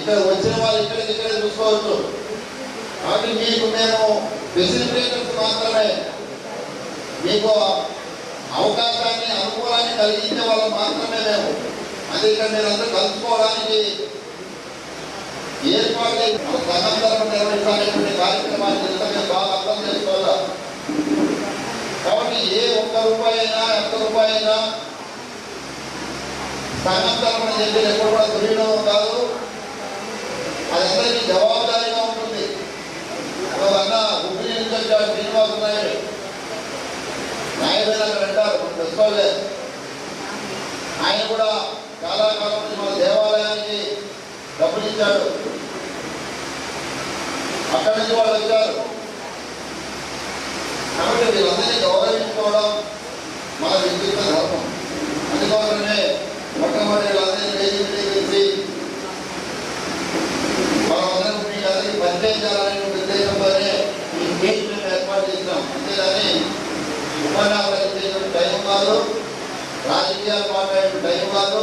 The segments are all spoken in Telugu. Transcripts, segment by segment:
ఇక్కడ వచ్చిన వాళ్ళు ఇక్కడ ఇక్కడే చూసుకోవచ్చు. కాబట్టి మీకు మేము ఫెసిలిటేటర్స్ మాత్రమే మీకు అవకాశాన్ని అనుకూలాన్ని కలిగించే వాళ్ళు మాత్రమే మేము. అది ఇక్కడ మీరందరూ కలుసుకోవడానికి ఏర్పాటు సమాచారం తరఫు నిర్వహించాలనేటువంటి కార్యక్రమాన్ని ఇంత బాగా అర్థం చేసుకోవాలా? కాబట్టి ఏ ఒక్క రూపాయి అయినా ఎంత రూపాయి అయినా సంఘం తరఫున చెప్పి ఎప్పుడు కూడా దుర్వినియోగం కాదు. అది అందరికీ జవాబుదారీగా ఉంటుంది. అన్న ఉబ్బిని నుంచి వచ్చాడు శ్రీనివాస నాయుడు. నాయుడు అక్కడ అంటారు తెలుసుకోలే ఆయన కూడా చాలా కాలం నుంచి మన దేవాలయానికి డబ్బులు ఇచ్చాడు. అక్కడి నుంచి వాళ్ళు వచ్చారు. కాబట్టి వీళ్ళందరినీ గౌరవించుకోవడం మన విద్యుత్ ధర్మం అందుకోసమే మొట్టమొదటి వీళ్ళందరినీ వేదిక మీదకి పిలిచి మనమందరం మీకు అందరికీ పరిచయం చేయాలనే ఉద్దేశంతోనే ఈ మీట్ మేము ఏర్పాటు చేసినాం అంతేగాని ఉపన్యాసాలు చేసిన టైం కాదు రాజకీయాలు మాట్లాడిన టైం కాదు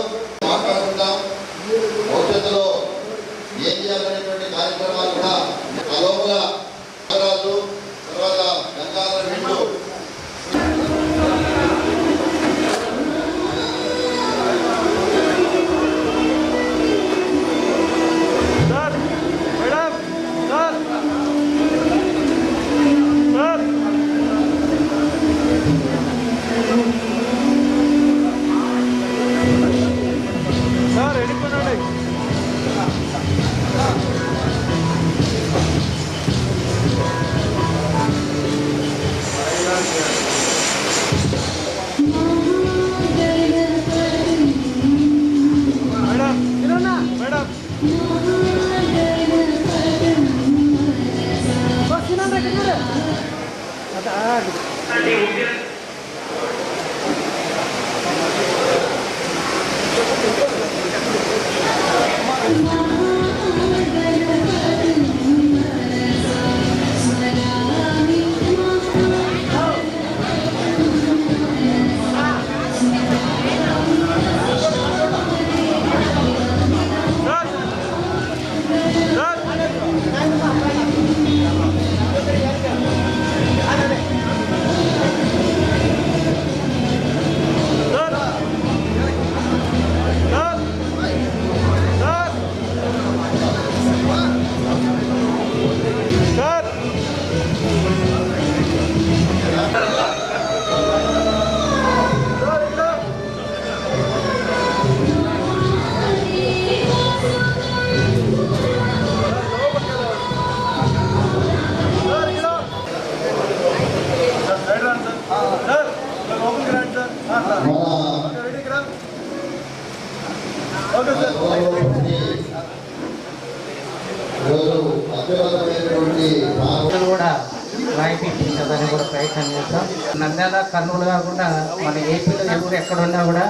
రాయిపించదని కూడా ప్రయత్నం చేస్తాం. నంద్యాల కర్నూలు కాకుండా మన ఏపీలో ఎవరు ఎక్కడ ఉన్నా కూడా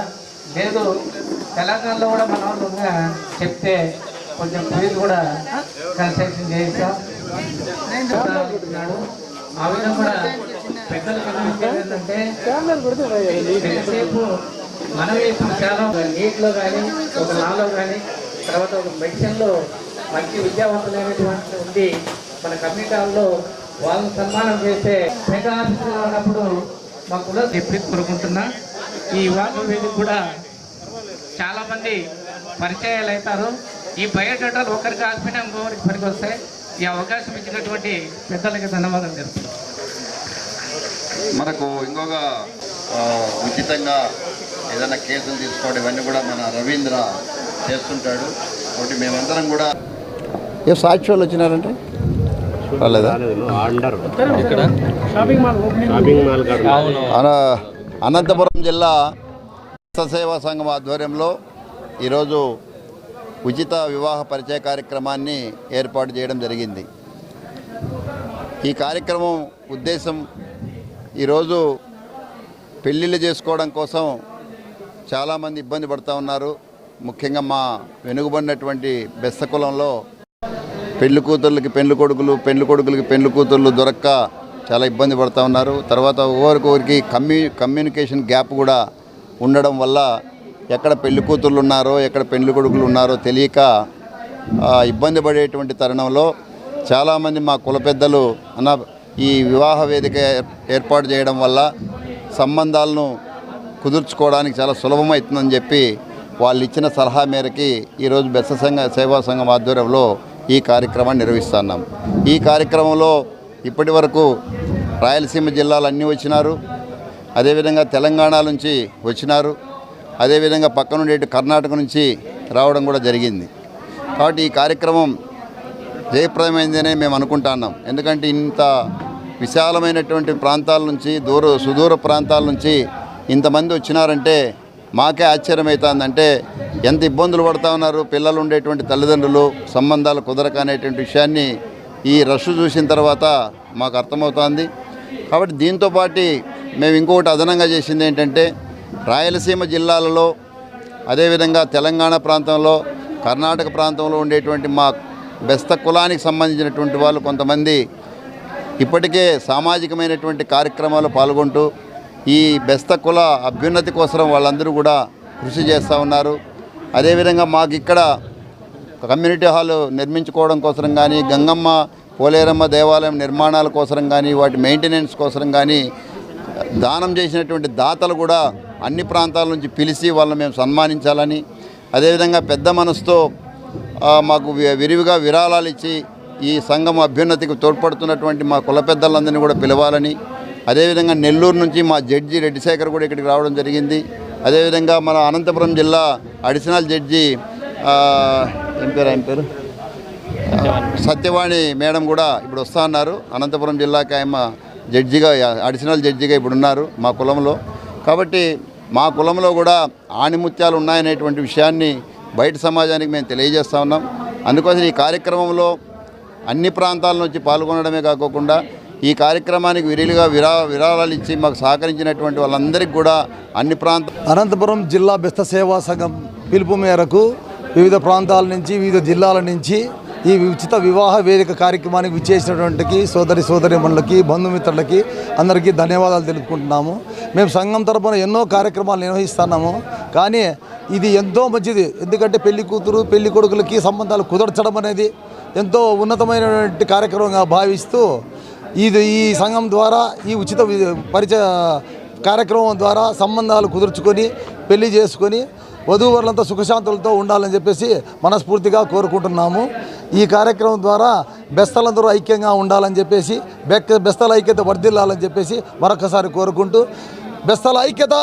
లేదు తెలంగాణలో కూడా మన వాళ్ళు చెప్తే కొంచెం ఫీజు కూడా కన్సెషన్ చేయిస్తాం. ఆ విధంగా కూడా పెద్దలు విన్నవించేది ఏంటంటే ఎంతసేపు మనం ఇప్పుడు చాలా నీటిలో కానీ ఒక నాలో కానీ తర్వాత ఒక మెడిసిన్లో మంచి విద్యావంతులైనటువంటి ఉంది. మన కమ్యూనిటీలో వాళ్ళని సన్మానం చేసే మెగా ఆఫీసులో ఉన్నప్పుడు మాకు కూడా చెప్పి కోరుకుంటున్నా. ఈ వాటర్ వేదిక కూడా చాలా మంది పరిచయాలు అవుతారు. ఈ బయోడేటాలు ఒకరికి కాకపోయినా ఇంకొకరికి పనికి వస్తాయి ఈ అవకాశం ఇచ్చినటువంటి పెద్దలకి ధన్యవాదాలు తెలుపుతున్నాను మనకు ఇంకొక ఉచితంగా ఏదైనా కేసులు తీసుకోవడం ఇవన్నీ కూడా మన రవీంద్ర చేస్తుంటాడు. కాబట్టి మేమందరం కూడా ఏ సాక్షి వాళ్ళు వచ్చినారంటే? రాలేదా? అనంతపురం జిల్లా సేవా సంఘం ఆధ్వర్యంలో ఈరోజు ఉచిత వివాహ పరిచయ కార్యక్రమాన్ని ఏర్పాటు చేయడం జరిగింది. ఈ కార్యక్రమం ఉద్దేశం ఈరోజు పెళ్ళిళ్ళు చేసుకోవడం కోసం చాలామంది ఇబ్బంది పడుతూ ఉన్నారు. ముఖ్యంగా మా వెనుకబడినటువంటి బెస్త కులంలో పెళ్ళి కూతుర్లకి పెళ్ళి కొడుకులు పెళ్ళి కొడుకులకి పెళ్ళి కూతుర్లు దొరక్క చాలా ఇబ్బంది పడుతూ ఉన్నారు. తర్వాత ఒకరికొకరికి కమ్యూ కమ్యూనికేషన్ గ్యాప్ కూడా ఉండడం వల్ల ఎక్కడ పెళ్ళి కూతుర్లు ఉన్నారో ఎక్కడ పెళ్ళి కొడుకులు ఉన్నారో తెలియక ఇబ్బంది పడేటువంటి తరుణంలో చాలామంది మా కుల పెద్దలు అన్న ఈ వివాహ వేదిక ఏర్పాటు చేయడం వల్ల సంబంధాలను కుదుర్చుకోవడానికి చాలా సులభమవుతుందని చెప్పి వాళ్ళు ఇచ్చిన సలహా మేరకి ఈరోజు బెస్స సంఘ సేవా సంఘం ఆధ్వర్యంలో ఈ కార్యక్రమాన్ని నిర్వహిస్తున్నాం. ఈ కార్యక్రమంలో ఇప్పటి వరకు రాయలసీమ జిల్లాలు అన్నీ వచ్చినారు. అదేవిధంగా తెలంగాణ నుంచి వచ్చినారు. అదేవిధంగా పక్కనుండే కర్ణాటక నుంచి రావడం కూడా జరిగింది. కాబట్టి ఈ కార్యక్రమం జయప్రదమైందనే మేము అనుకుంటున్నాం. ఎందుకంటే ఇంత విశాలమైనటువంటి ప్రాంతాల నుంచి దూర సుదూర ప్రాంతాల నుంచి ఇంతమంది వచ్చినారంటే మాకే ఆశ్చర్యమవుతుందంటే ఎంత ఇబ్బందులు పడుతూ ఉన్నారు పిల్లలు ఉండేటువంటి తల్లిదండ్రులు సంబంధాలు కుదరక అనేటువంటి విషయాన్ని ఈ రష్ చూసిన తర్వాత మాకు అర్థమవుతోంది. కాబట్టి దీంతో పాటు మేము ఇంకొకటి అదనంగా చేసింది ఏంటంటే రాయలసీమ జిల్లాలలో అదేవిధంగా తెలంగాణ ప్రాంతంలో కర్ణాటక ప్రాంతంలో ఉండేటువంటి మా బెస్త కులానికి సంబంధించినటువంటి వాళ్ళు కొంతమంది ఇప్పటికే సామాజికమైనటువంటి కార్యక్రమాలు పాల్గొంటూ ఈ బెస్త కుల అభ్యున్నతి కోసం వాళ్ళందరూ కూడా కృషి చేస్తూ ఉన్నారు. అదేవిధంగా మాకు ఇక్కడ కమ్యూనిటీ హాల్ నిర్మించుకోవడం కోసం కానీ గంగమ్మ పోలేరమ్మ దేవాలయం నిర్మాణాల కోసం కానీ వాటి మెయింటెనెన్స్ కోసం కానీ దానం చేసినటువంటి దాతలు కూడా అన్ని ప్రాంతాల నుంచి పిలిచి వాళ్ళని మేము సన్మానించాలని అదేవిధంగా పెద్ద మనసుతో మాకు వి- విరివిగా విరాళాలు ఇచ్చి ఈ సంఘం అభ్యున్నతికి తోడ్పడుతున్నటువంటి మా కుల పెద్దలందరినీ కూడా పిలవాలని అదేవిధంగా నెల్లూరు నుంచి మా జడ్జి రెడ్డిశేఖర్ కూడా ఇక్కడికి రావడం జరిగింది. అదేవిధంగా మన అనంతపురం జిల్లా అడిషనల్ జడ్జి ఏం పేరు ఆయన పేరు? సత్యవాణి మేడం కూడా ఇప్పుడు వస్తా ఉన్నారు. అనంతపురం జిల్లాకి ఆయన జడ్జిగా అడిషనల్ జడ్జిగా ఇప్పుడు ఉన్నారు మా కులంలో. కాబట్టి మా కులంలో కూడా ఆణిముత్యాలు ఉన్నాయనేటువంటి విషయాన్ని బయట సమాజానికి మేము తెలియజేస్తా ఉన్నాం. అందుకోసం ఈ కార్యక్రమంలో అన్ని ప్రాంతాల నుంచి పాల్గొనడమే కాకోకుండా ఈ కార్యక్రమానికి విరిలుగా విరా విరాళాలు ఇచ్చి మాకు సహకరించినటువంటి వాళ్ళందరికీ కూడా అన్ని ప్రాంత అనంతపురం జిల్లా బెస్త సేవా సంఘం పిలుపు మేరకు వివిధ ప్రాంతాల నుంచి వివిధ జిల్లాల నుంచి ఈ ఉచిత వివాహ వేదిక కార్యక్రమానికి విచ్చేసినటువంటి సోదరి సోదరిమణులకి బంధుమిత్రులకి అందరికీ ధన్యవాదాలు తెలుపుకుంటున్నాము. మేము సంఘం తరపున ఎన్నో కార్యక్రమాలు నిర్వహిస్తున్నాము. కానీ ఇది ఎంతో మంచిది. ఎందుకంటే పెళ్ళి కూతురు పెళ్ళి కొడుకులకి సంబంధాలు కుదర్చడం అనేది ఎంతో ఉన్నతమైనటువంటి కార్యక్రమంగా భావిస్తూ ఇది ఈ సంఘం ద్వారా ఈ ఉచిత పరిచ కార్యక్రమం ద్వారా సంబంధాలు కుదుర్చుకొని పెళ్ళి చేసుకొని వధూవరులంతా సుఖశాంతులతో ఉండాలని చెప్పేసి మనస్ఫూర్తిగా కోరుకుంటున్నాము. ఈ కార్యక్రమం ద్వారా బెస్తలందరూ ఐక్యంగా ఉండాలని చెప్పేసి బెక్క బెస్తల ఐక్యత వర్ధిల్లాలని చెప్పేసి మరొకసారి కోరుకుంటూ బెస్తల ఐక్యత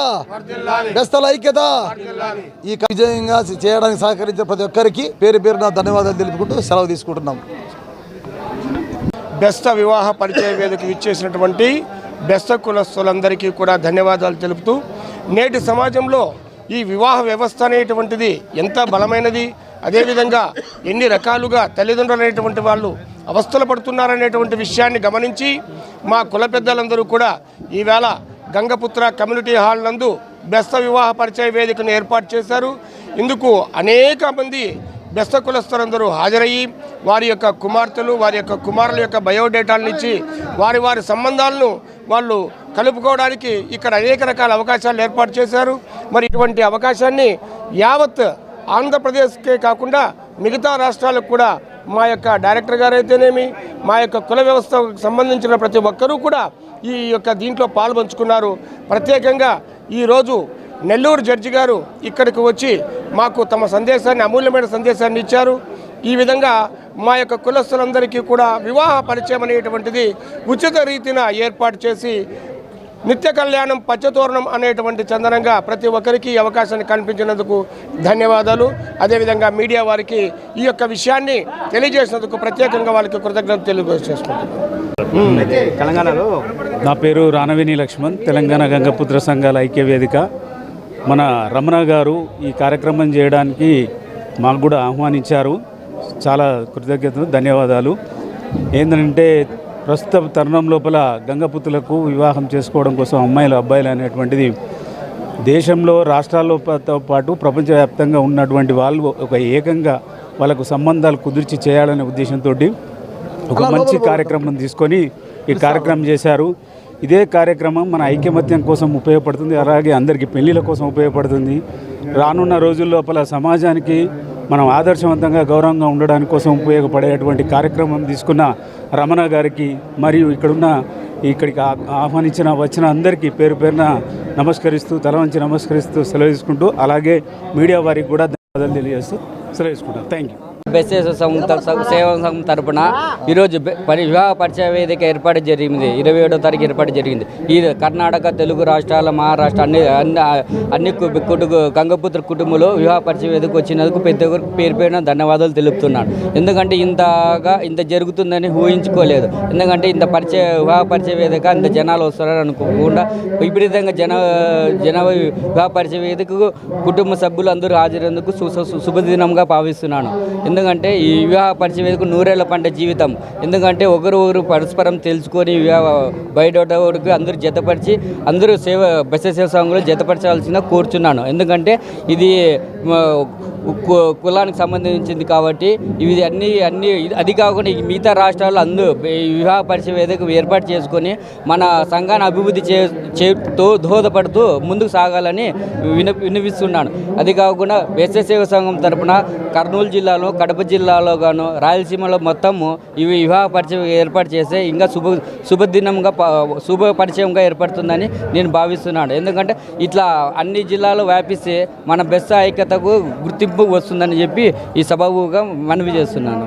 బెస్తల ఐక్యత. ఈ విజయంగా చేయడానికి సహకరించిన ప్రతి ఒక్కరికి పేరు పేరున ధన్యవాదాలు తెలుపుకుంటూ సెలవు తీసుకుంటున్నాం బెస్త వివాహ పరిచయ వేదికకు ఇచ్చేసినటువంటి బెస్త కులస్తులందరికీ కూడా ధన్యవాదాలు తెలుపుతూ నేటి సమాజంలో ఈ వివాహ వ్యవస్థ అనేటువంటిది ఎంత బలమైనది అదేవిధంగా ఎన్ని రకాలుగా తల్లిదండ్రులు అనేటువంటి వాళ్ళు అవస్థలు పడుతున్నారనేటువంటి విషయాన్ని గమనించి మా కుల పెద్దలందరూ కూడా ఈవేళ గంగపుత్ర కమ్యూనిటీ హాల్ నందు బెస్త వివాహ పరిచయ వేదికను ఏర్పాటు చేశారు. ఇందుకు అనేక మంది బెస్త కులస్తులందరూ హాజరయ్యి వారి యొక్క కుమార్తెలు వారి యొక్క కుమారుల యొక్క బయోడేటాలను ఇచ్చి వారి వారి సంబంధాలను వాళ్ళు కలుపుకోవడానికి ఇక్కడ అనేక రకాల అవకాశాలు ఏర్పాటు చేశారు. మరి ఇటువంటి అవకాశాన్ని యావత్ ఆంధ్రప్రదేశ్కే కాకుండా మిగతా రాష్ట్రాలకు కూడా మా యొక్క డైరెక్టర్ గారు అయితేనేమి మా యొక్క కుల వ్యవస్థకు సంబంధించిన ప్రతి ఒక్కరూ కూడా ఈ యొక్క దీంట్లో పాల్పంచుకున్నారు. ప్రత్యేకంగా ఈరోజు నెల్లూరు జడ్జి గారు ఇక్కడికి వచ్చి మాకు తమ సందేశాన్ని అమూల్యమైన సందేశాన్ని ఇచ్చారు. ఈ విధంగా మా యొక్క కులస్తులందరికీ కూడా వివాహ పరిచయం అనేటువంటిది ఉచిత రీతిన ఏర్పాటు చేసి నిత్య కళ్యాణం పచ్చతోరణం అనేటువంటి చందనంగా ప్రతి ఒక్కరికి అవకాశాన్ని కల్పించినందుకు ధన్యవాదాలు. అదేవిధంగా మీడియా వారికి ఈ యొక్క విషయాన్ని తెలియజేసినందుకు ప్రత్యేకంగా వాళ్ళకి కృతజ్ఞత తెలియజేసుకుంటున్నాను. తెలంగాణలో నా పేరు రానవేణి లక్ష్మణ్ తెలంగాణ గంగపుత్ర సంఘాల ఐక్య వేదిక. మన రమణ గారు ఈ కార్యక్రమం చేయడానికి మాకు కూడా ఆహ్వానించారు. చాలా కృతజ్ఞతలు ధన్యవాదాలు. ఏంటంటే ప్రస్తుత తరుణం లోపల గంగపుత్రులకు వివాహం చేసుకోవడం కోసం అమ్మాయిలు అబ్బాయిలు అనేటువంటిది దేశంలో రాష్ట్రాల్లో తో పాటు ప్రపంచవ్యాప్తంగా ఉన్నటువంటి వాళ్ళు ఒక ఏకంగా వాళ్ళకు సంబంధాలు కుదిర్చి చేయాలనే ఉద్దేశంతో ఒక మంచి కార్యక్రమం తీసుకొని ఈ కార్యక్రమం చేశారు. ఇదే కార్యక్రమం మన ఐకమత్యం కోసం ఉపయోగపడుతుంది. అలాగే అందరికీ పెళ్ళిల కోసం ఉపయోగపడుతుంది. రానున్న రోజుల లోపల సమాజానికి మనం ఆదర్శవంతంగా గౌరవంగా ఉండడానికి కోసం ఉపయోగపడేటువంటి కార్యక్రమం తీసుకున్న రమణ గారికి మరియు ఇక్కడున్న ఇక్కడికి ఆ- ఆహ్వానించిన వచ్చిన అందరికీ పేరు పేరున నమస్కరిస్తూ తల వంచి నమస్కరిస్తూ సెలవు తీసుకుంటూ అలాగే మీడియా వారికి కూడా ధన్యవాదాలు తెలియజేస్తూ సెలవు తీసుకుంటాం థ్యాంక్ యూ బెస్ఎస్ సంఘం సేవా సంఘం తరపున ఈరోజు వివాహ పరిచయ వేదిక ఏర్పాటు జరిగింది. ఇరవై ఏడో తారీఖు ఏర్పాటు జరిగింది. ఈ కర్ణాటక తెలుగు రాష్ట్రాల మహారాష్ట్ర అన్ని అన్ని అన్ని కు- కుటుంబ గంగపుత్ర కుటుంబంలో వివాహ పరిచయ వేదిక వచ్చినందుకు పెద్ద పేరు పేరున ధన్యవాదాలు తెలుపుతున్నాను. ఎందుకంటే ఇంతగా ఇంత జరుగుతుందని ఊహించుకోలేదు. ఎందుకంటే ఇంత పరిచయ వివాహ పరిచయ వేదిక ఇంత జనాలు వస్తారని అనుకోకుండా విపరీతంగా జన జన వివాహ పరిచయ వేదికకు కుటుంబ సభ్యులు అందరూ హాజరేందుకు శుభదినంగా భావిస్తున్నాను. ఎందుకంటే ఈ వివాహ పరిచయ నూరేళ్ళ పంట జీవితం. ఎందుకంటే ఒకరు ఒకరు పరస్పరం తెలుసుకొని వివాహ బయట వరకు అందరూ జతపరిచి అందరూ సేవ బస సేవ సంఘంలో జతపరచాల్సిన కోరుచున్నాను. ఎందుకంటే ఇది కు- కులానికి సంబంధించింది కాబట్టి ఇవి అన్ని అన్ని అది కాకుండా మిగతా రాష్ట్రాల్లో అందరూ ఈ వివాహ పరిచయ వేదిక ఏర్పాటు చేసుకొని మన సంఘాన్ని అభివృద్ధి చే చేతో దోహదపడుతూ ముందుకు సాగాలని విన వినిపిస్తున్నాను అది కాకుండా వేసే సేవ సంఘం తరపున కర్నూలు జిల్లాలో కడప జిల్లాలో గాను రాయలసీమలో మొత్తము ఇవి వివాహ పరిచయం ఏర్పాటు చేస్తే ఇంకా శుభ శుభదినంగా శుభ పరిచయంగా ఏర్పడుతుందని నేను భావిస్తున్నాను. ఎందుకంటే ఇట్లా అన్ని జిల్లాలో వ్యాపిస్తే మన బెస్త ఐక్యతకు గుర్తింపు వస్తుందని చెప్పి ఈ సభగా మనవి చేస్తున్నాను.